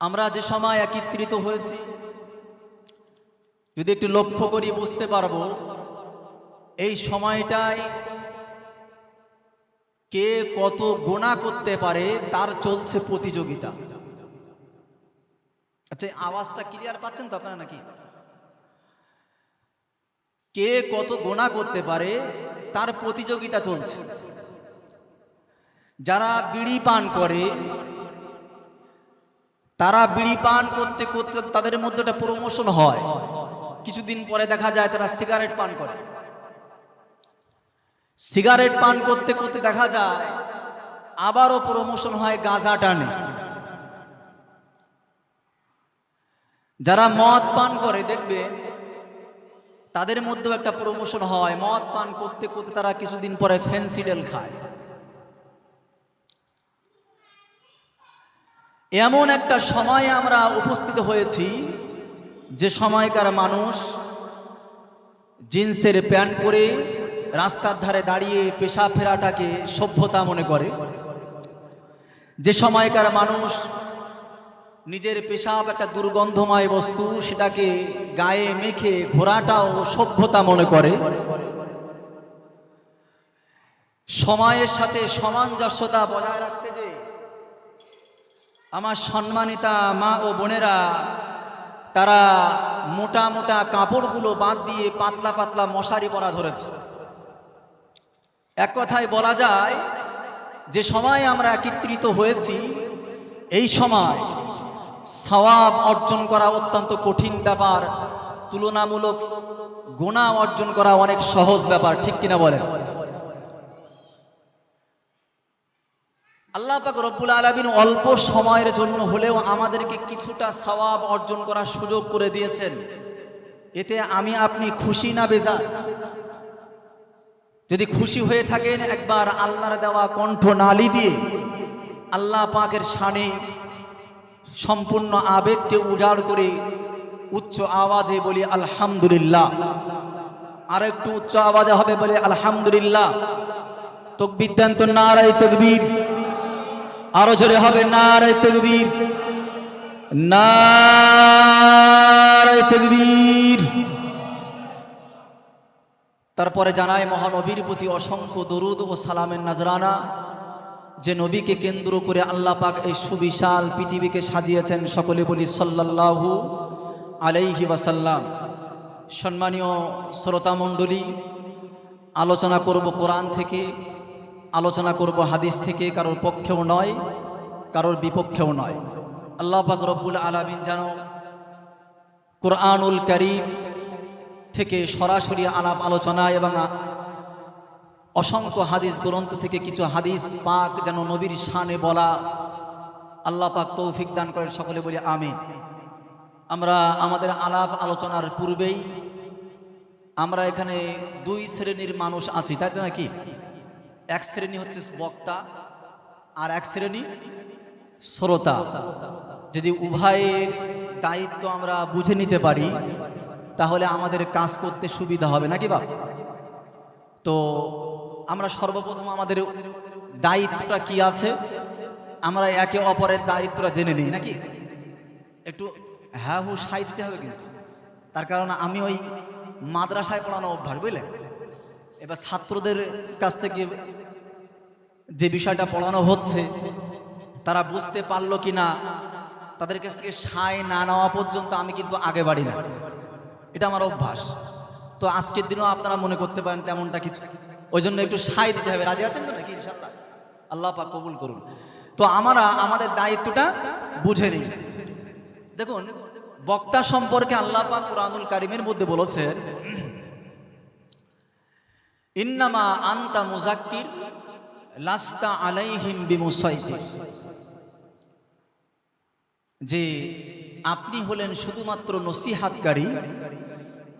আমরা যে সময় একত্রিত হয়েছি, যদি একটু লক্ষ্য করি বুঝতে পারব, এই সময়টায় কে কত গোনা করতে পারে তার চলছে প্রতিযোগিতা। আচ্ছা আওয়াজটা ক্লিয়ার পাচ্ছেন তো আপনারা নাকি? কে কত গোনা করতে পারে তার প্রতিযোগিতা চলছে। যারা বিড়ি পান করে তারা বিড়ি পান করতে করতে তাদের মধ্যে একটা প্রমোশন হয়। কিছুদিন পরে দেখা যায় তারা সিগারেট পান করে। সিগারেট পান করতে করতে দেখা যায় আবারও প্রমোশন হয় গাঁজা টানে। যারা মদ পান করে, দেখবেন তাদের মধ্যেও একটা প্রমোশন হয়। মদ পান করতে করতে তারা কিছুদিন পরে ফেন্সিডেল খায়। এমন একটা সময়ে আমরা উপস্থিত হয়েছি, যে সময়কার মানুষ জিন্সের প্যান্ট পরে রাস্তার ধারে দাঁড়িয়ে পেশা ফেরাটাকে সভ্যতা মনে করে। যে সময়কার মানুষ নিজের পেশাব একটা দুর্গন্ধময় বস্তু, সেটাকে গায়ে মেখে ঘোরাটাও সভ্যতা মনে করে। সময়ের সাথে সামঞ্জস্যতা বজায় রাখতে যে আমার সম্মানিতা মা ও বোনেরা, তারা মোটা মোটা কাপড়গুলো বাদ দিয়ে পাতলা পাতলা মশারি পরা ধরেছে। এক কথায় বলা যায়, যে সময় আমরা একত্রিত হয়েছি, এই সময় সওয়াব অর্জন করা অত্যন্ত কঠিন ব্যাপার, তুলনামূলক গোনা অর্জন করা অনেক সহজ ব্যাপার, ঠিক কিনা বলেন? আল্লাহ পাক রব্বুল আলমিন অল্প সময়ের জন্য হলেও আমাদেরকে কিছুটা সওয়াব অর্জন করার সুযোগ করে দিয়েছেন। এতে আমি, আপনি খুশি না বেজার? যদি খুশি হয়ে থাকেন, একবার আল্লাহর দেওয়া কণ্ঠ নালি দিয়ে আল্লাহ পাকের শানে সম্পূর্ণ আবেগকে উজাড় করে উচ্চ আওয়াজে বলি, আলহামদুলিল্লাহ। আর একটু উচ্চ আওয়াজে হবে বলে, আলহামদুলিল্লাহ। তকবির দেন তো নারাই তকবীর। আরও জোরে হবে নারায় তকবীর। নারায় তকবীর। তারপরে জানায় মহানবীর প্রতি অসংখ্য দরুদ ও সালামের নাজরানা, যে নবীকে কেন্দ্র করে আল্লাহ পাক এই সুবিশাল পৃথিবীকে সাজিয়েছেন সকলে বলি সাল্লাল্লাহু আলাইহি ওয়াসাল্লাম। সম্মানীয় শ্রোতামণ্ডলী, আলোচনা করব কোরআন থেকে। আলোচনা করব হাদিস থেকে, কারোর পক্ষেও নয়, কারোর বিপক্ষেও নয়। আল্লাহ পাক রব্বুল আলামিন যেন কোরআনুল করিম থেকে সরাসরি আলাপ আলোচনা এবং অসংখ্য হাদিস গ্রন্থ থেকে কিছু হাদিস পাক যেন নবীর শানে বলা আল্লাহ পাক তৌফিক দান করেন, সকলে বলি আমিন। আমরা আমাদের আলাপ আলোচনার পূর্বেই আমরা এখানে দুই শ্রেণির মানুষ আছি, তাই তো নাকি? এক শ্রেণি হচ্ছে বক্তা আর এক শ্রেণি শ্রোতা। যদি উভয়ের দায়িত্ব আমরা বুঝে নিতে পারি, তাহলে আমাদের কাজ করতে সুবিধা হবে, নাকি বা তো আমরা সর্বপ্রথম আমাদের দায়িত্বটা কি আছে? আমরা একে অপরের দায়িত্বটা জেনে নিই, নাকি? একটু হ্যাঁ হু সাই দিতে হবে কিন্তু। তার কারণ আমি ওই মাদ্রাসায় পড়ানো অভ্যাস বুঝলেন এবার ছাত্রদের কাছ থেকে যে বিষয়টা পড়ানো হচ্ছে, তারা বুঝতে পারল কি না তাদের কাছ থেকে সায় না নেওয়া পর্যন্ত আমি কিন্তু আগে বাড়ি না। এটা আমার অভ্যাস। তো আজকের দিনও আপনারা মনে করতে পারেন তেমনটা কিছু। ওই জন্য একটু সায় দিতে হবে। রাজি আছেন তো নাকি ইনশাল্লাহ আল্লাহ পাক কবুল করুন। তো আমরা, আমাদের দায়িত্বটা বুঝে নিই। দেখুন, বক্তা সম্পর্কে আল্লাহ পাক কোরআনুল কারিমের মধ্যে বলেছেন ইন্নামা আন্তা মুজাক্কির, লাস্তা আলাইহিম বিমুসাইতির। যে আপনি হলেন শুধুমাত্র নসিহাতকারী,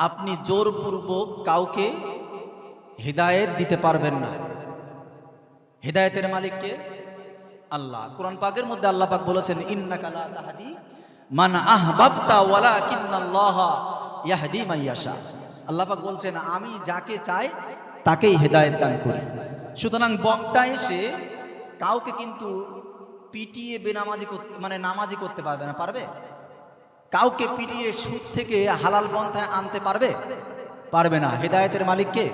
আপনি জোরপূর্বক কাউকে হেদায়েত দিতে পারবেন না। হেদায়েতের মালিককে আল্লাহ। কোরআন পাকের মধ্যে আল্লাহ পাক বলেছেন, ইন্নাকা লা তাহদি মান আহবাবতা ওয়ালাকিন্নাল্লাহ ইয়াহদি মাইয়াশা আল্লাহ পাক বলছেন, আমি যাকে চাই তাকেই হেদায়েত দান করি। সুতরাং বক্তা এসে কাউকে কিন্তু পিটিয়ে বেনামাজি করতে মানে নামাজি করতে পারবে না, পারবে? কাউকে পিটিয়ে সুদ থেকে হালাল পন্থায় আনতে পারবে? পারবে না। হেদায়েতের মালিককে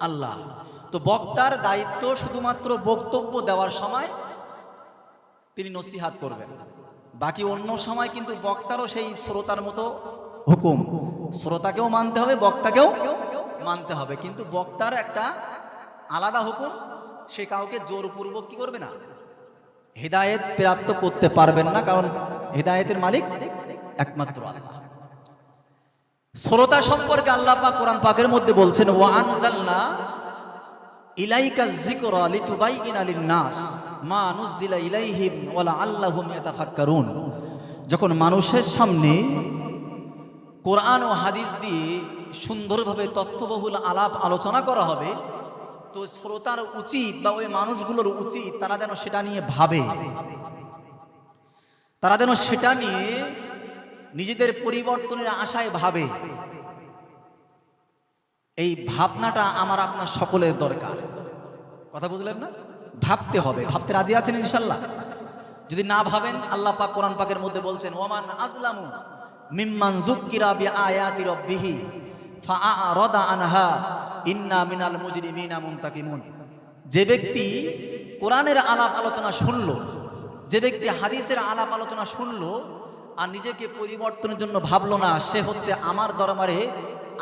আল্লাহ। তো বক্তার দায়িত্ব শুধুমাত্র বক্তব্য দেওয়ার সময় তিনি নসিহাত করবেন। বাকি অন্য সময় কিন্তু বক্তারও সেই শ্রোতার মতো হুকুম। শ্রোতাকেও মানতে হবে, বক্তাকেও মানতে হবে। কিন্তু বক্তার একটা আলাদা হুকুম, সে কাউকে জোরপূর্বক কি করবে না? হেদায়েত প্রাপ্ত করতে পারবেন না, কারণ হেদায়েতের মালিক একমাত্র আল্লাহ। শ্রোতা সম্পর্কে আল্লাহ পাক কোরআন পাকের মধ্যে বলছেন, ওয়া আনজালনা ইলাইকা যিকরা লিতুবাইয়িনা লিন-নাস মা নুজিলা ইলাইহিম ওয়ালা আল্লাহুম ইয়াতাফাক্কারুন। যখন মানুষের সামনে কোরআন ও হাদিস দিয়ে সুন্দরভাবে তথ্যবহুল আলাপ আলোচনা করা হবে, তো শ্রোতার উচিত বা ওই মানুষগুলোর উচিত তারা যেন সেটা নিয়ে ভাবে। তারা যেন সেটা নিয়ে নিজেদের পরিবর্তনের আশায় ভাবে। এই ভাবনাটা আমার আপনার সকলের দরকার। কথা বুঝলেন না? ভাবতে হবে। ভাবতে রাজি আছেন ইনশাল্লাহ? যদি না ভাবেন, আল্লাহ পাক কোরআন পাকের মধ্যে বলছেন ওমান আজলামু মিম্মান জুক্কিরা বি আয়াতি রব্বিহি। ফাআরাদা আনহা, ইন্না মিনাল মুজরিমিনা মুনতাকিমুন। যে ব্যক্তি কোরআনের আলাপ আলোচনা শুনল, যে ব্যক্তি হাদিসের আলাপ আলোচনা শুনল আর নিজেকে পরিবর্তনের জন্য ভাবলো না, সে হচ্ছে আমার দরবারে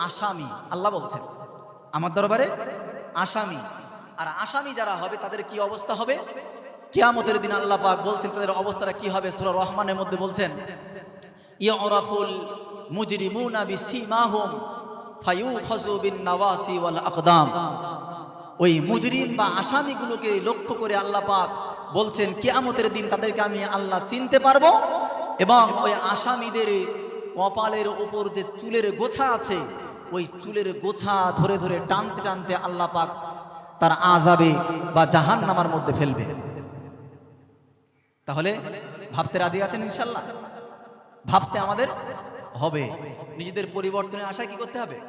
আসামি। আল্লাহ বলছেন, আমার দরবারে আসামি। আর আসামি যারা হবে, তাদের কি অবস্থা হবে? কিয়ামতের দিন আল্লাহ পাক বলছেন, তাদের অবস্থাটা কি হবে? সূরা রহমানের মধ্যে বলছেন, ইয়ারাফুল মুজরিমুনা বিসিমাহুম। নাওয়াসি ওয়াল আকদাম। ওই মুজরিম বা আসামিগুলোকে লক্ষ্য করে আল্লাহ পাক বলছেন, কিয়ামতের দিন তাদেরকে আমি আল্লাহ চিনতে পারব এবং ওই আসামিদের কপালের উপর যে চুলের গোছা আছে, ওই চুলের গোছা ধরে ধরে টানতে টানতে আল্লাহ পাক তার আজাবে বা জাহান নামার মধ্যে ফেলবে। তাহলে ভাবতে রাজি আছেন ইনশাল্লাহ? ভাবতে আমাদের হবে। নিজেদের পরিবর্তনের আশায় কি করতে হবে?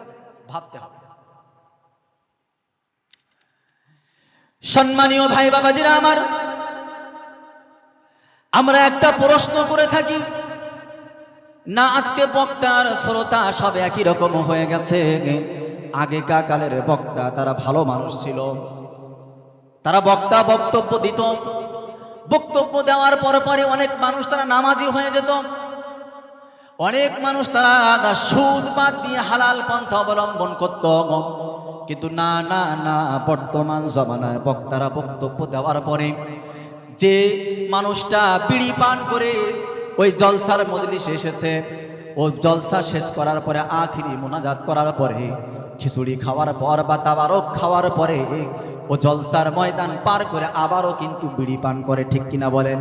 ভাবতে হবে। সম্মানীয় ভাই বাবাজিরা আমার, আমরা একটা প্রশ্ন করে থাকি, না আজকে বক্তার শ্রোতা সব একই রকম হয়ে গেছে? আগেকা কালের বক্তা? তারা ভালো মানুষ ছিল। তারা বক্তা বক্তব্য দিত। বক্তব্য দেওয়ার পর পরে অনেক মানুষ তারা নামাজি হয়ে যেত। অনেক মানুষ তারা সুদ বাদ দিয়ে হালাল পন্থা অবলম্বন করত কিন্তু না না না, বর্তমান জমানায় বক্তারা বক্তব্য দেওয়ার পরে যে মানুষটা বিড়ি পান করে ওই জলসার মজলিসে এসেছে, ও জলসা শেষ করার পরে, আখিরি মোনাজাত করার পরে, খিচুড়ি খাওয়ার পর বা তাবারক খাওয়ার পরে, ও জলসার ময়দান পার করে আবারও কিন্তু বিড়ি পান করে, ঠিক কিনা বলেন?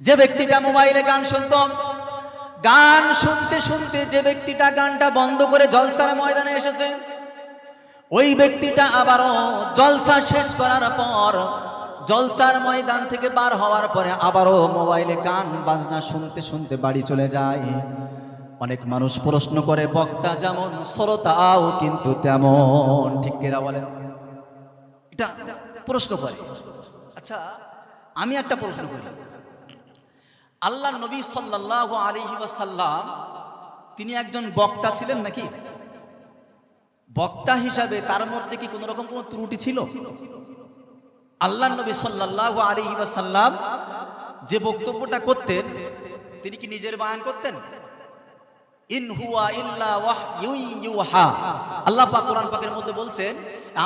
যে ব্যক্তিটা মোবাইলে গান শুনত গান শুনতে শুনতে যে ব্যক্তিটা গানটা বন্ধ করে জলসার ময়দানে এসেছে, ওই ব্যক্তিটা আবারও জলসা শেষ করার পর জলসার ময়দান থেকে বার হওয়ার পরে আবারও মোবাইলে গান বাজনা শুনতে শুনতে বাড়ি চলে যায়। অনেক মানুষ প্রশ্ন করে, বক্তা যেমন, শ্রোতাও কিন্তু তেমন। ঠিক কেরা বলেন? এটা প্রশ্ন করে। আচ্ছা আমি একটা প্রশ্ন করি। আল্লাহ নবী সাল্লাহ আলহি ওয়াসাল্লাম, তিনি একজন বক্তা ছিলেন নাকি? বক্তা হিসাবে তার মধ্যে কি কোনো রকম কোনো ত্রুটি ছিল? আল্লাহ নবী সাল্লাহ আলহি ওয়াসাল্লাম যে বক্তব্যটা করতেন, তিনি কি নিজের বায়ান করতেন? আল্লাহ পাক কোরআন পাকের মধ্যে বলছেন,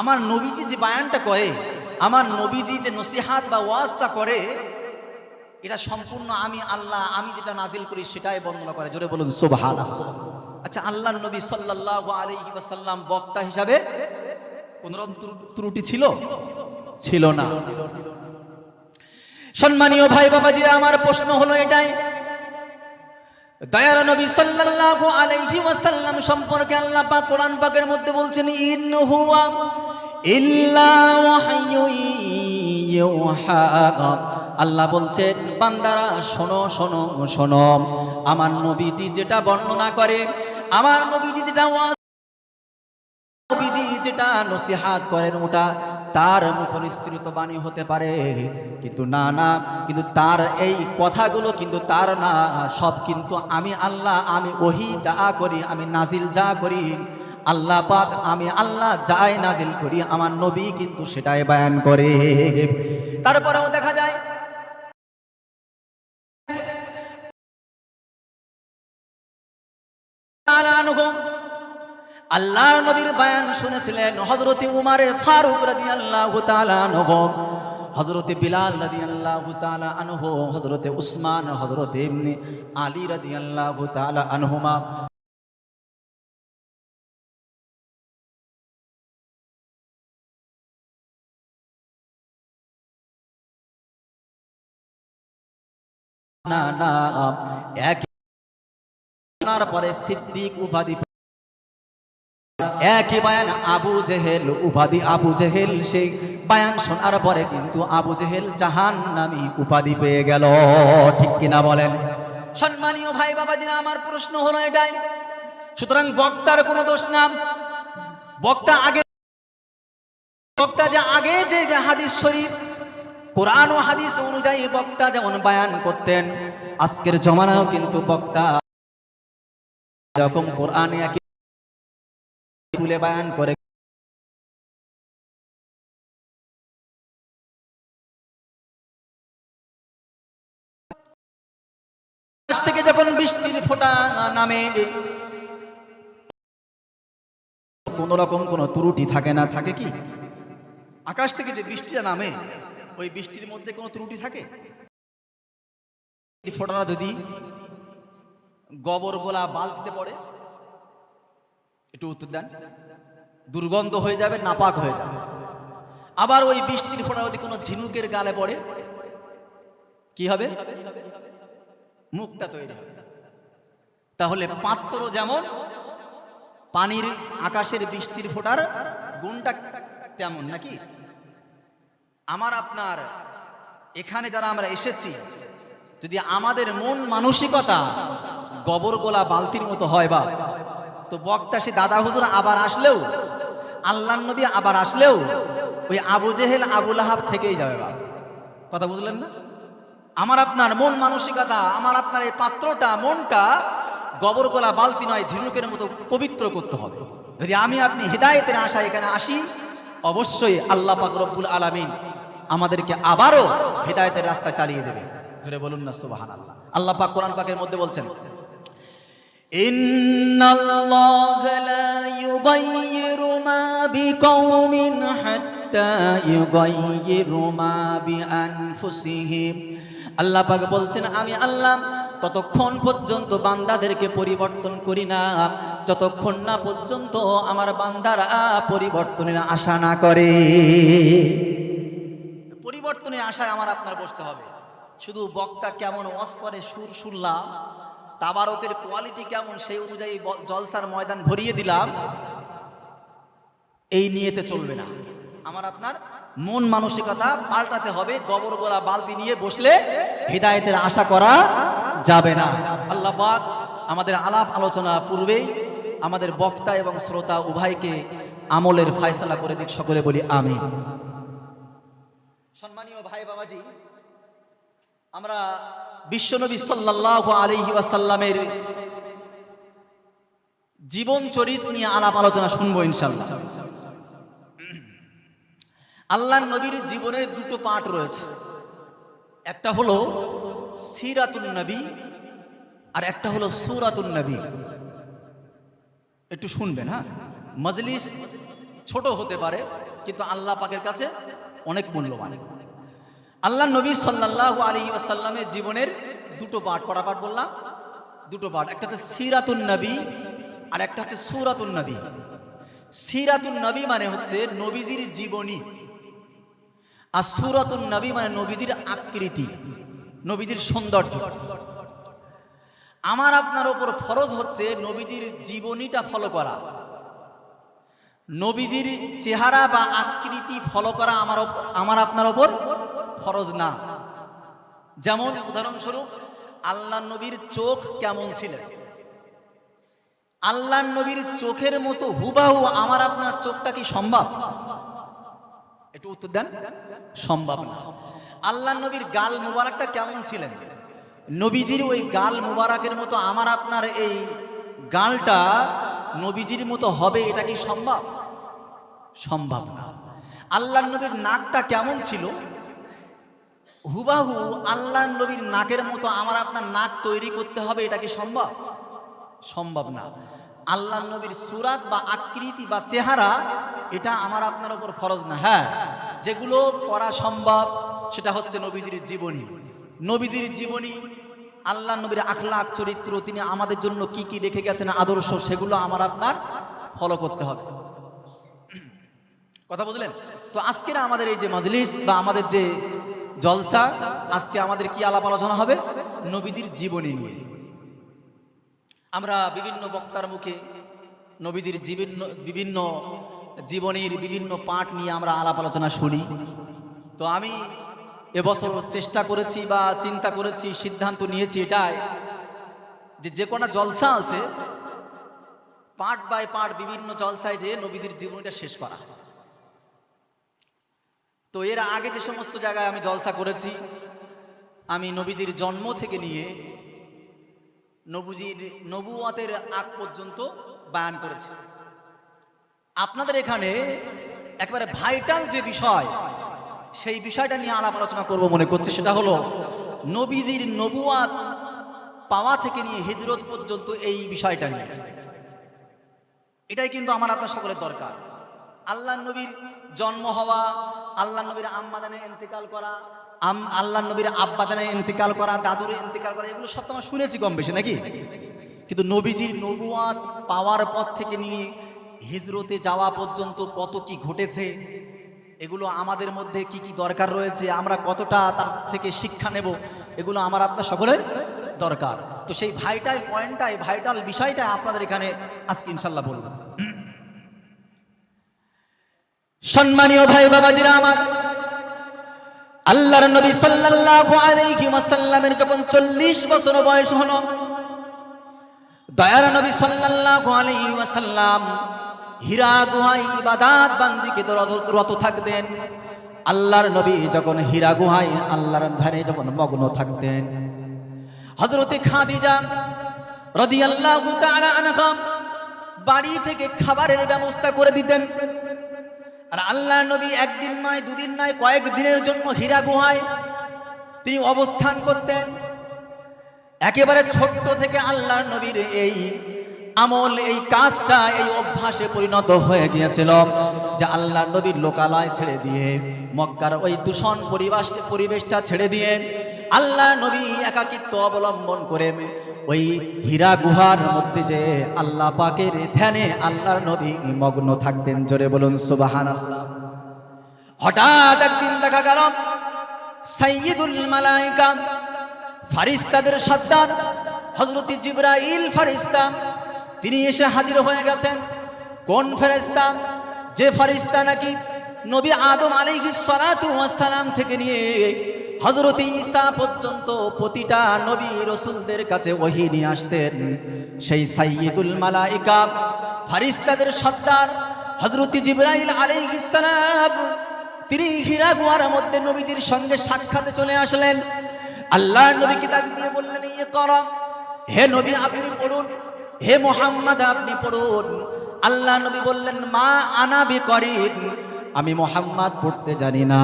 আমার নবীজি যে বায়ানটা করে, আমার নবীজি যে নসিহাত বা ওয়াজটা করে এটা সম্পূর্ণ আমি আল্লাহ, আমি যেটা নাজিল করি সেটাই বর্ণনা করে। জোরে বলুন সুবহান আচ্ছা আল্লাহ নবী সাল্লাল্লাহু আলাইহি ওয়াসাল্লাম বক্তা হিসাবে কোন রকম ত্রুটি ছিল? ছিল না। সম্মানীয় ভাই বাবাজি আমার প্রশ্ন হলো এটাই। দয়ার নবী সাল্লাল্লাহু আলাইহি ওয়াসাল্লাম সম্পর্কে আল্লাহ পাক কোরআন পাকের মধ্যে বলছেন ইন হুয়া ইল্লা ওয়াহয়ু ইউহা আল্লাহ বলছে, বান্দারা, শোনো শোনো শোনো। আমার নবীজি যেটা বর্ণনা করে, আমার নবীজি যেটা যেটা নসিহাত করেন ওটা তার মুখনিসৃত বাণী হতে পারে। কিন্তু না না, কিন্তু তার এই কথাগুলো কিন্তু তার না। সব কিন্তু আমি আল্লাহ, আমি ওহি যা করি, আমি নাজিল যা করি, আল্লাহ পাক, আমি আল্লাহ যাই নাজিল করি, আমার নবী কিন্তু সেটাই বয়ান করে। তারপরেও দেখা যায় আনহুম আল্লাহর নবীর বয়ান শুনেছিলেন হযরতে উমারে ফারুক রাদিয়াল্লাহু তাআলা আনহু। হযরতে বিলাল রাদিয়াল্লাহু তাআলা আনহু, হযরতে উসমান, হযরতে ইবনে আলী রাদিয়াল্লাহু তাআলা আনহুমা। না না, এক শোনার পরে সিদ্দিক উপাধি একই বায়ান আবু জেহেল, উপাধি আবু জেহেল সেই বায়ান শোনার পরে কিন্তু আবু জেহেল জাহান নামি উপাধি পেয়ে গেল। ঠিক কিনা বলেন? সম্মানীয় ভাই বাবাজিরা, আমার প্রশ্ন হলো এটাই। সুতরাং বক্তার কোনো দোষ নাম বক্তা আগে বক্তা যে আগে যে হাদিস শরীফ, কোরআন ও হাদিস অনুযায়ী বক্তা যেমন বায়ান করতেন, আজকের জমানাও কিন্তু বক্তা এরকম কোরআনে তুলে বায়ান করে থেকে যখন বৃষ্টির ফোঁটা নামে, কোন রকম কোনো ত্রুটি থাকে না, থাকে কি? আকাশ থেকে যে বৃষ্টিটা নামে, ওই বৃষ্টির মধ্যে কোনো ত্রুটি থাকে? ফোঁটাটা যদি গোবর গোলা বালতিতে পড়ে। একটু উত্তর দেন। দুর্গন্ধ হয়ে যাবে, নাপাক হয়ে যাবে। আবার ওই বৃষ্টির ফোঁটা যদি কোনো ঝিনুকের গালে পড়ে, কি হবে? মুখটা তৈরি হবে। তাহলে পাত্র যেমন, পানির আকাশের বৃষ্টির ফোঁটার গুণটা তেমন, নাকি? আমার আপনার, এখানে যারা আমরা এসেছি, যদি আমাদের মন মানসিকতা গোবর গোলা বালতির মতো হয় বা তো বক্তা সে দাদা হুজুর আবার আসলেও আল্লাহ নবী আবার আসলেও, ওই আবু জেহেল আবুল আহাব থেকেই যাবে বা কথা বুঝলেন না? আমার আপনার মন মানসিকতা, আমার আপনার এই পাত্রটা, মনটা গোবর গোলা বালতি নয়, ঝিনুকের মতো পবিত্র করতে হবে। যদি আমি আপনি হৃদায়তের আশা এখানে আসি, অবশ্যই আল্লাহ পাক রব্বুল আলামিন আমাদেরকে আবারও হৃদায়তের রাস্তা চালিয়ে দেবে। ধরে বলুন না সুবাহান আল্লাহ আল্লাহ পাক কোরআন পাকের মধ্যে বলছেন إن الله لا يغير ما بقوم حتى يغيروا ما بأنفسهم আল্লাহ পাক বলছেন আমি আল্লাহ ততক্ষণ পর্যন্ত বান্দাদেরকে পরিবর্তন করি না যতক্ষণ না পর্যন্ত আমার বান্দারা পরিবর্তনের আশা না করে পরিবর্তনের আশায় আমার আপনার বসতে হবে শুধু বক্তা কেমন ওয়াজ করে সুর শুনলাম তাবারকের কোয়ালিটি কেমন সেই অনুযায়ী জলসার ময়দান ভরিয়ে দিলাম। এই নিয়েতে চলবে না। আমার আপনার মন মানসিকতা পাল্টাতে হবে, গোবর গোলা বালতি নিয়ে বসলে হৃদায়তের আশা করা যাবে না। আল্লাহ আমাদের আলাপ আলোচনা পূর্বেই আমাদের বক্তা এবং শ্রোতা উভয়কে আমলের ফায়সলা করে দিক, সকলে বলি আমিন। সম্মানীয় ভাই বাবাজি আমরা বিশ্বনবী সাল্লাল্লাহু আলাইহি ওয়াসাল্লামের জীবন চরিত নিয়ে আলাপ আলোচনা শুনব ইনশাল্লাহ আল্লাহ নবীর জীবনের দুটো পাঠ রয়েছে। একটা হলো সিরাতুন নবী আর একটা হলো সুরাতুন নবী। একটু শুনবেন হ্যাঁ? মজলিস ছোট হতে পারে, কিন্তু আল্লাহ পাকের কাছে অনেক মূল্যবান। আল্লাহ নবী সাল্লাল্লাহু আলী আসাল্লামের জীবনের দুটো পাঠ করা পাঠ বললাম? দুটো পাঠ। একটা হচ্ছে সিরাতুন নবী আর একটা হচ্ছে সুরাতুন নবী। সিরাতুন নবী মানে হচ্ছে নবীজির জীবনী। আর সুরাতুন নবী মানে নবীজির আকৃতি, নবীজির সৌন্দর্য। আমার আপনার ওপর ফরজ হচ্ছে নবীজির জীবনীটা ফলো করা। নবীজির চেহারা বা আকৃতি ফলো করা আমার আমার আপনার ওপর ফরজ না। যেমন উদাহরণস্বরূপ, আল্লাহ নবীর চোখ কেমন ছিলেন আল্লাহ নবীর চোখের মতো হুবাহু আমার আপনার চোখটা কি সম্ভব? একটু উত্তর দেন। সম্ভব না। আল্লাহ নবীর গাল মুবারকটা কেমন ছিলেন? নবীজির ওই গাল মুবারকের মতো আমার আপনার এই গালটা নবীজির মতো হবে, এটা কি সম্ভব? সম্ভব না। আল্লাহ নবীর নাকটা কেমন ছিল? হুবাহু আল্লাহ নবীর নাকের মতো আমার আপনার নাক তৈরি করতে হবে, এটা কি সম্ভব? সম্ভব না। আল্লাহ নবীর সুরাত বা আকৃতি বা চেহারা, এটা আমার আপনার উপর ফরজ না। হ্যাঁ যেগুলো করা সম্ভব, সেটা হচ্ছে নবীজির জীবনী। নবীজির জীবনী আল্লাহ নবীর আখলাক চরিত্র, তিনি আমাদের জন্য কি কি রেখে গেছেন, আদর্শ, সেগুলো আমার আপনার ফলো করতে হবে। কথা বুঝলেন? তো আজকের আমাদের এই যে মজলিস বা আমাদের যে জলসা, আজকে আমাদের কি আলাপ আলোচনা হবে? নবীজির জীবনী নিয়ে। আমরা বিভিন্ন বক্তার মুখে নবীজির বিভিন্ন বিভিন্ন জীবনীর বিভিন্ন পাঠ নিয়ে আমরা আলাপ আলোচনা শুনি। তো আমি এবছর চেষ্টা করেছি বা চিন্তা করেছি, সিদ্ধান্ত নিয়েছি এটাই যে যে কোনো জলসা আছে পার্ট বাই পার্ট বিভিন্ন জলসায় যে নবীজির জীবনীটা শেষ করা। তো এর আগে যে সমস্ত জায়গায় আমি জলসা করেছি, আমি নবীজির জন্ম থেকে নিয়ে নবুজির নবুয়াতের আগ পর্যন্ত বায়ান করেছি। আপনাদের এখানে একবারে ভাইটাল যে বিষয়, সেই বিষয়টা নিয়ে আলাপ আলোচনা করব মনে করছে। সেটা হলো, নবীজির নবুয়াত পাওয়া থেকে নিয়ে হিজরত পর্যন্ত এই বিষয়টা নিয়ে। এটাই কিন্তু আমার আপনার সকলের দরকার। আল্লাহ নবীর জন্ম হওয়া আল্লাহ নবীর আম্মাদানে ইন্তেকাল করা, আম আল্লাহ নবীর আব্বাদানে ইন্তেকাল করা, দাদুরে ইন্তেকাল করা, এগুলো সব তো শুনেছি কম বেশি, নাকি? কিন্তু নবীজির নবুয়াত পাওয়ার পর থেকে নিয়ে হিজরতে যাওয়া পর্যন্ত কত কি ঘটেছে, এগুলো আমাদের মধ্যে কি কি দরকার রয়েছে, আমরা কতটা তার থেকে শিক্ষা নেব, এগুলো আমার আপনার সকলের দরকার। তো সেই ভাইটাল পয়েন্টটাই ভাইটাল বিষয়টা আপনাদের এখানে আজকে ইনশাল্লাহ বলব। সম্মানীয় ভাই বাবাজিরা আমার, আল্লাহর নবী সাল্লাল্লাহু আলাইহি ওয়াসাল্লামের যখন 40 বছর বয়স হলো, দয়ার নবী সাল্লাল্লাহু আলাইহি ওয়াসাল্লাম হীরা গুহায় ইবাদত বান্দিকে রত থাকতেন। আল্লাহর নবী যখন হীরা গুহায় আল্লাহর ধারে যখন মগ্ন থাকতেন। হযরতে খাদিজা রাদিয়াল্লাহু তাআলা আনহা বাড়ি থেকে খাবারের ব্যবস্থা করে দিতেন। আর আল্লাহ নবী একদিন নয়, দুদিন নয়, কয়েক দিনের জন্য হীরা গুহায় তিনি অবস্থান করতেন। একেবারে ছোট্ট থেকে আল্লাহ নবীর এই আমল, এই কাজটা, এই অভ্যাসে পরিণত হয়ে গিয়েছিল যে আল্লাহ নবীর লোকালয় ছেড়ে দিয়ে, মক্কার ওই দূষণ পরিবেশ পরিবেশটা ছেড়ে দিয়ে আল্লাহ নবী একাকিত্ব অবলম্বন করে ওই হীরা গুহার মধ্যে যে আল্লাহ পাকের ধ্যানে আল্লাহর নবী মগ্ন থাকতেন, জোরে বলুন সুবাহান হঠাৎ একদিন দেখা গেল, সাইয়্যিদুল মালাইকা, ফারিস্তাদের সর্দার হজরতি জিব্রাইল ফারিস্তা, তিনি এসে হাজির হয়ে গেছেন। কোন ফেরেস্তা? যে ফারিস্তা নাকি নবী আদম ওয়াস সালাম থেকে নিয়ে হজরত ঈসা পর্যন্ত প্রতিটা নবী রসুলদের কাছে ওহি নিয়ে আসতেন। সেই সাইয়্যিদুল মালাইকা ফারিস্তাদের সর্দার হজরত জিব্রাইল আলাইহিস সালাম, তিনি হীরা গুহার মধ্যে নবীদের সঙ্গে সাক্ষাতে চলে আসলেন। আল্লাহ নবীকে ডাক দিয়ে বললেন ইয়ে কর, হে নবী আপনি পড়ুন, হে মোহাম্মদ আপনি পড়ুন। আল্লাহ নবী বললেন, মা আনাবি করিন আমি মোহাম্মদ পড়তে জানি না।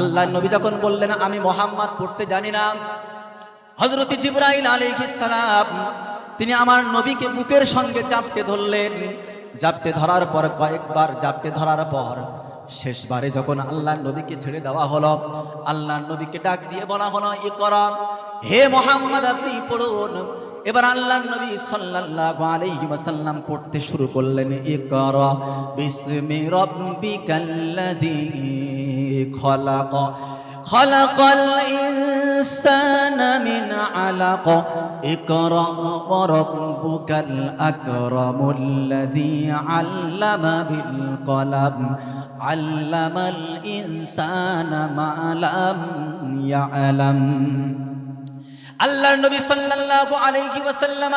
আল্লাহ নবী যখন বললেন, আমি মোহাম্মদ পড়তে জানি না। হজরত জিব্রাইল সালাম, তিনি আমার নবীকে বুকের সঙ্গে চাপটে ধরলেন। জাপটে ধরার পর, কয়েকবার জাপটে ধরার পর, শেষবারে যখন আল্লাহ নবীকে ছেড়ে দেওয়া হলো, আল্লাহ নবীকে ডাক দিয়ে বলা হলো ই করা হে মোহাম্মদ, আপনি পড়ুন। এবার আল্লাহর নবী সাল্লাল্লাহু আলাইহি ওয়াসাল্লাম পড়তে শুরু করলেন ইকরা বিসমি রব্বিকাল্লাযী খলাক। خلق الإنسان من علق اقرأ وربك الأكرم الذي علم بالقلم علم الإنسان ما لم يعلم আল্লাহর নবী সাল্লাল্লাহু আলাইহি ওয়াসাল্লাম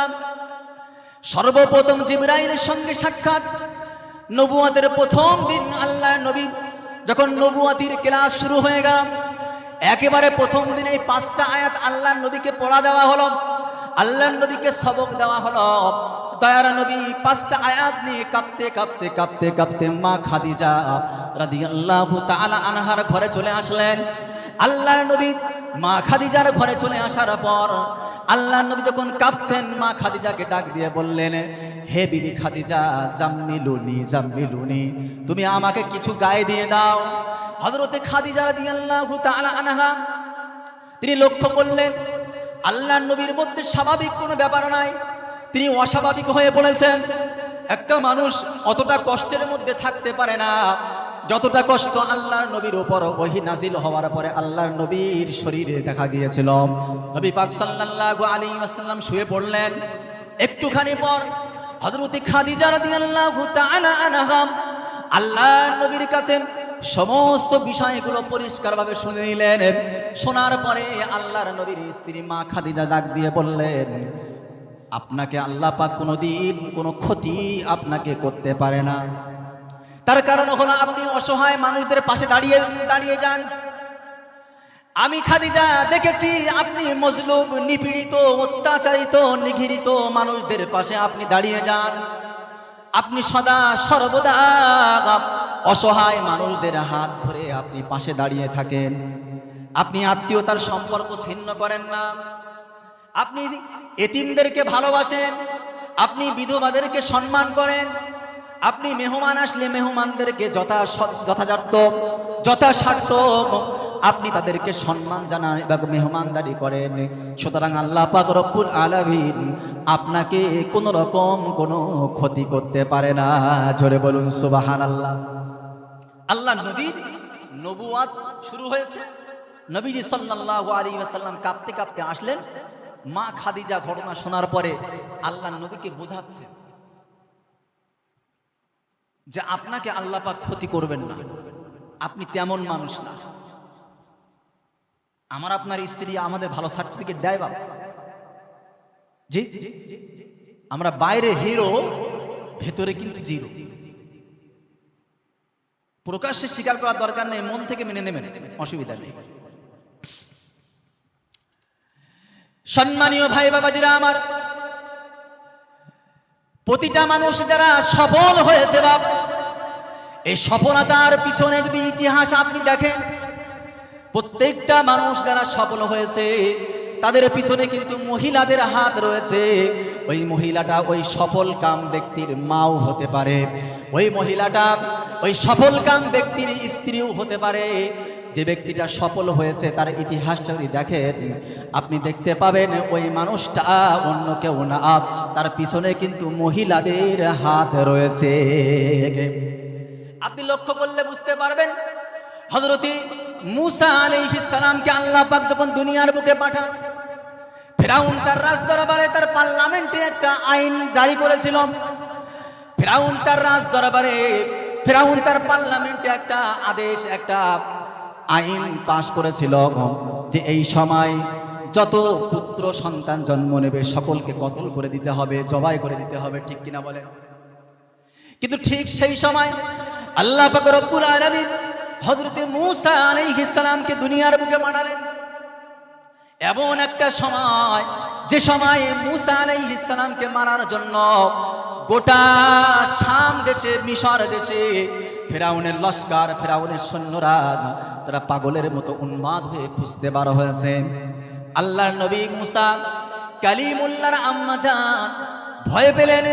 সর্বপ্রথম জিবরাইলের সঙ্গে সাক্ষাৎ। নবুয়াতের প্রথম দিন আল্লাহ নবী যখন নবুয়াতির ক্লাস শুরু হয়ে গেল, একেবারে প্রথম দিনে এই পাঁচটা আয়াত আল্লাহ নবীকে পড়া দেওয়া হলো। আল্লাহ নবীকে সবক দেওয়া হলো। দয়ার নবী পাঁচটা আয়াত নিয়ে কাঁপতে কাঁপতে কাঁপতে কাঁপতে মা খাদিজা রাদিয়াল্লাহু তাআলা আনহার ঘরে চলে আসলেন। আল্লাহর নবী মা খাদিজার ঘরে চলে আসার পর আল্লাহ নবী যখন কাঁপছেন, মা খাদিজাকে ডাক দিয়ে বললেন, হে বিবি খাদিজা, জাম্মিলুনি জাম্মিলুনি, তুমি আমাকে কিছু গায়ে দিয়ে দাও। হজরতে খাদিজা রাদিয়াল্লাহু তাআলা আনহা, তিনি লক্ষ্য করলেন আল্লাহ নবীর মধ্যে স্বাভাবিক কোনো ব্যাপার নাই। তিনি অস্বাভাবিক হয়ে পড়েছেন। একটা মানুষ অতটা কষ্টের মধ্যে থাকতে পারে না। যতটা কষ্ট আল্লাহর নবীর উপর ওহি নাজিল হওয়ার পরে আল্লাহর নবীর শরীরে দেখা গিয়েছিল নবী পাক সাল্লাল্লাহু আলাইহি ওয়াসাল্লাম শুয়ে পড়লেন। একটুখানি পর হযরত খাদিজা রাদিয়াল্লাহু তাআলা আনহা আল্লাহর নবীর কাছে সমস্ত বিষয়গুলো পরিষ্কারভাবে শুনে নিলেন। শোনার পরে আল্লাহর নবীর স্ত্রী মা খাদিজা ডাক দিয়ে বললেন, আপনাকে আল্লাহ পাক কোনো দিন কোনো ক্ষতি আপনাকে করতে পারে না। তার কারণ হলো আপনি অসহায় মানুষদের পাশে দাঁড়িয়ে দাঁড়িয়ে যান। আমি খাদিজা দেখেছি, আপনি মজলুব নিপীড়িত, অত্যাচারিত নিঘৃত মানুষদের পাশে আপনি দাঁড়িয়ে যান। আপনি সদা সর্বদা অসহায় মানুষদের হাত ধরে আপনি পাশে দাঁড়িয়ে থাকেন। আপনি আত্মীয়তার সম্পর্ক ছিন্ন করেন না। আপনি এতিমদেরকে ভালোবাসেন। আপনি বিধবাদেরকে সম্মান করেন। আপনি মেহমান আসলে মেহমানদেরকে যথা যথাযথ যথাসার্থ আপনি তাদেরকে সম্মান জানান এবং মেহমানদারি করেন। সুতরাং আল্লাহ পাক রব্বুল আলামিন আপনাকে কোনো রকম কোনো ক্ষতি করতে পারে না। জোরে বলুন সুবাহান আল্লাহ আল্লাহ নবীর নবুয়াত শুরু হয়েছে। নবীজি সাল্লাল্লাহু আলাইহি ওয়াসাল্লাম কাঁপতে কাঁপতে আসলেন। মা খাদিজা ঘটনা শোনার পরে আল্লাহ নবীকে বোঝাচ্ছে। যে আপনাকে আল্লাহ পাক ক্ষতি করবেন না। আপনি তেমন মানুষ না। আমার আপনার স্ত্রী আমাদের ভালো সার্টিফিকেট দেয় বাবা। জি? আমরা বাইরে হিরো, ভেতরে কিন্তু জিরো। প্রকাশ্যে স্বীকার করার দরকার নেই, মন থেকে মেনে নেবেন, অসুবিধা নেই। সম্মানীয় ভাই বাবাজিরা আমার প্রতিটা মানুষ যারা সফল হয়েছে বাপ, এই সফলতার পিছনে যদি ইতিহাস আপনি দেখেন, প্রত্যেকটা মানুষ যারা সফল হয়েছে, তাদের পিছনে কিন্তু মহিলাদের হাত রয়েছে। ওই মহিলাটা ওই সফল কাম ব্যক্তির মাও হতে পারে। ওই মহিলাটা ওই সফল কাম ব্যক্তির স্ত্রীও হতে পারে। যে ব্যক্তিটা সফল হয়েছে, তার ইতিহাসটা যদি দেখেন, আপনি দেখতে পাবেন ওই মানুষটা অন্য কেউ না। তার পিছনে কিন্তু মহিলাদের হাত রয়েছে। আপনি লক্ষ্য করলে বুঝতে পারবেন হজরতি মুসা আলাইহিস সালামকে আল্লাহ পাক যখন দুনিয়ার বুকে পাঠান, ফেরাউন তার রাজ দরবারে তার পার্লামেন্টে একটা আইন জারি করেছিল। ফেরাউন তার রাজ দরবারে ফেরাউন তার পার্লামেন্টে একটা আদেশ, একটা আইন পাশ করেছিল যে এই সময় যত পুত্র সন্তান জন্ম নেবে, সকলকে কতল করে দিতে হবে, জবাই করে দিতে হবে, ঠিক কিনা বলেন? কিন্তু ঠিক সেই সময় আল্লাহ পাক রব্বুল আলামিন হযরতে মূসা আলাইহিস দুনিয়ার বুকে পাঠালেন। এমন একটা সময়, যে সময় মূসা আলাইহিস সালামকে মারার জন্য গোটা শাম দেশে, মিশর দেশে ফেরাউনের লস্কার, ফেরাউনের সৈন্যরা তারা পাগলের মতো উন্মাদ হয়ে খুঁজতে বার হয়েছে। আল্লাহর নবী মুসা কালিমুল্লার আম্মা যান ভয় পেলেন,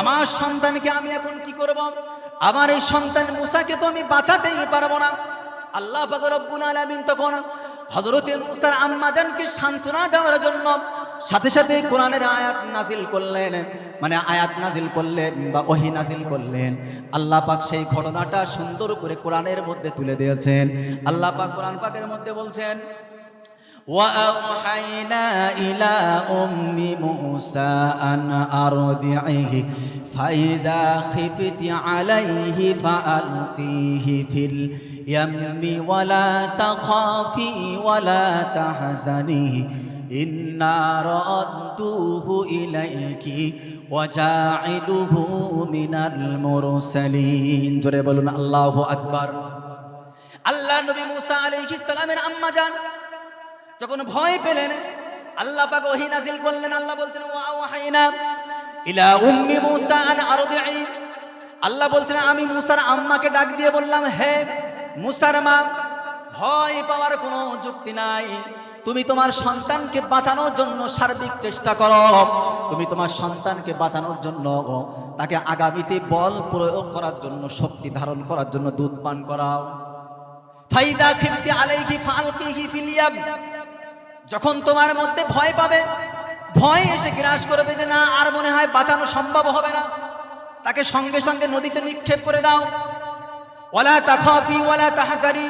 আমার সন্তানকে আমি এখন কি করব? আমার এই সন্তান মুসাকে তো আমি বাঁচাতেই পারব না। আল্লাহ পাক রব্বুল আলামিন তখন হযরতে মুসার আম্মাজানকে সান্ত্বনা দেওয়ার জন্য সাথে সাথে কোরআনের আয়াত নাজিল করলেন। মানে আয়াত নাজিল করলেন বা ওহি নাজিল করলেন আল্লাহ পাক সেই ঘটনাটা সুন্দর করে কোরআনের মধ্যে তুলে দিয়েছেন আল্লাহ পাক কোরআন পাকের মধ্যে বলছেন وأوحينا إلى أم موسى أن أرضعه فإذا خفت عليه فألقيه في اليم ولا تخافي ولا تحزني إنا ردوه إليك ওয়াজাইলুহু মিনাল মুরসালিন জোরে বলুন, আল্লাহ আকবার। আল্লাহ নবী মুসা আলাইহিস সালামের আম্মা যান। যখন ভয় পেলেন, আল্লাহ পাক ওহী নাজিল করলেন। আল্লাহ বলছেন ওয়াওহাইনা ইলা উম্মি মুসা আন আরদিই আল্লাহ বলছেন, আমি মুসার আম্মাকে ডাক দিয়ে বললাম, হে মুসার মা, ভয় পাওয়ার কোনো যুক্তি নাই। তুমি তোমার সন্তানকে বাঁচানোর জন্য সার্বিক চেষ্টা করো। তুমি তোমার সন্তানকে বাঁচানোর জন্য তাকে আগামীতে বল প্রয়োগ করার জন্য, শক্তি ধারণ করার জন্য দুধ পান করাও। ফাইজা খিফতি আলাইহি ফালকিহি ফিল ইয়াম। যখন তোমার মধ্যে ভয় পাবে, ভয় এসে গ্রাস করবে যে না, আর মনে হয় বাঁচানো সম্ভব হবে না। তাকে সঙ্গে সঙ্গে নদীতে নিক্ষেপ করে দাও। ওয়ালা তাখাফি, ওয়ালা তাহজারি।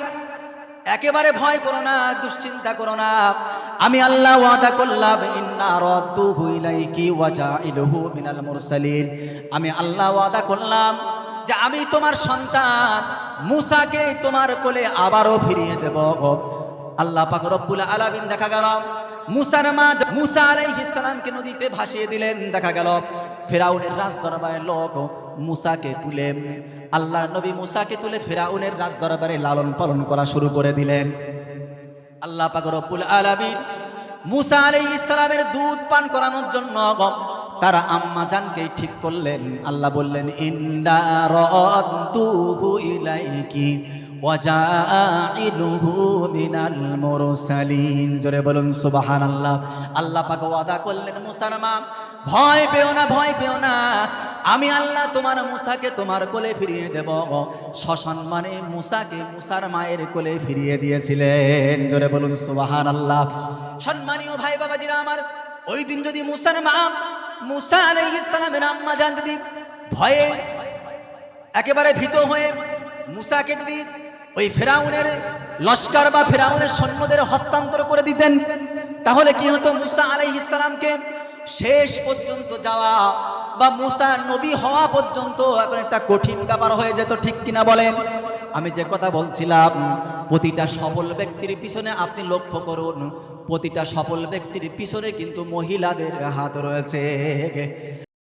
একেবারে ভয় করো না, দুশ্চিন্তা করো না। আমি আল্লাহ ওয়াদা করলাম, ইন্না রাদ্দুহু ইলাইকি ওয়া জাইলুহু মিনাল মুরসালিন। আমি আল্লাহ ওয়াদা করলাম যে আমি তোমার সন্তান, মুসাকে তোমার কোলে আবারও ফিরিয়ে দেব। আল্লাহ পাক রব্বুল আলামিন দেখা গেল, মুসার মা মুসা আলাইহিস সালামকে নদীতে ভাসিয়ে দিলেন, দেখা গেল। ফেরাউনের রাজ দরবারের লোক মুসাকে তুলে আল্লাহ নবী মুসাকে তুলে ফেরাউনের রাজ দরবারে লালন পালন করা শুরু করে দিলেন। আল্লাহ পাক রব্বুল মুসা আলাইহিস ইসলামের দুধ পান করানোর জন্য তারা আম্মা জানকে ঠিক করলেন। আল্লাহ বললেন, ইন্না রাদ্দুহু ইলাইকি জোরে বলুন, সুবহানাল্লাহ। আল্লাহ পাক ওয়াদা করলেন মুসার মা ভয় পেও না, ভয় পেও না। আমি আল্লাহ তোমার মুসাকে তোমার কোলে ফিরিয়ে দেব। সসম্মানে মুসাকে মুসার মায়ের কোলে ফিরিয়ে দিয়েছিলেন। জোরে বলুন সুবাহান আল্লাহ সম্মানীয় ভাই বাবা বাবাজিরা আমার, ওই দিন যদি মুসার মা, মুসা আলাইহিস সালামের আম্মা যান যদি ভয়ে একেবারে ভীত হয়ে মুসাকে যদি ওই ফেরাউনের লস্কর বা ফেরাউনের সৈন্যদের হস্তান্তর করে দিতেন, তাহলে কি হতো? মুসা আলাইহিস সালামকে শেষ পর্যন্ত যাওয়া বা মুসা নবী হওয়া পর্যন্ত এখন একটা কঠিন ব্যাপার হয়ে যেত, ঠিক কিনা বলেন? আমি যে কথা বলছিলাম, প্রতিটা সফল ব্যক্তির পিছনে আপনি লক্ষ্য করুন, প্রতিটা সফল ব্যক্তির পিছনে কিন্তু মহিলাদের হাত রয়েছে।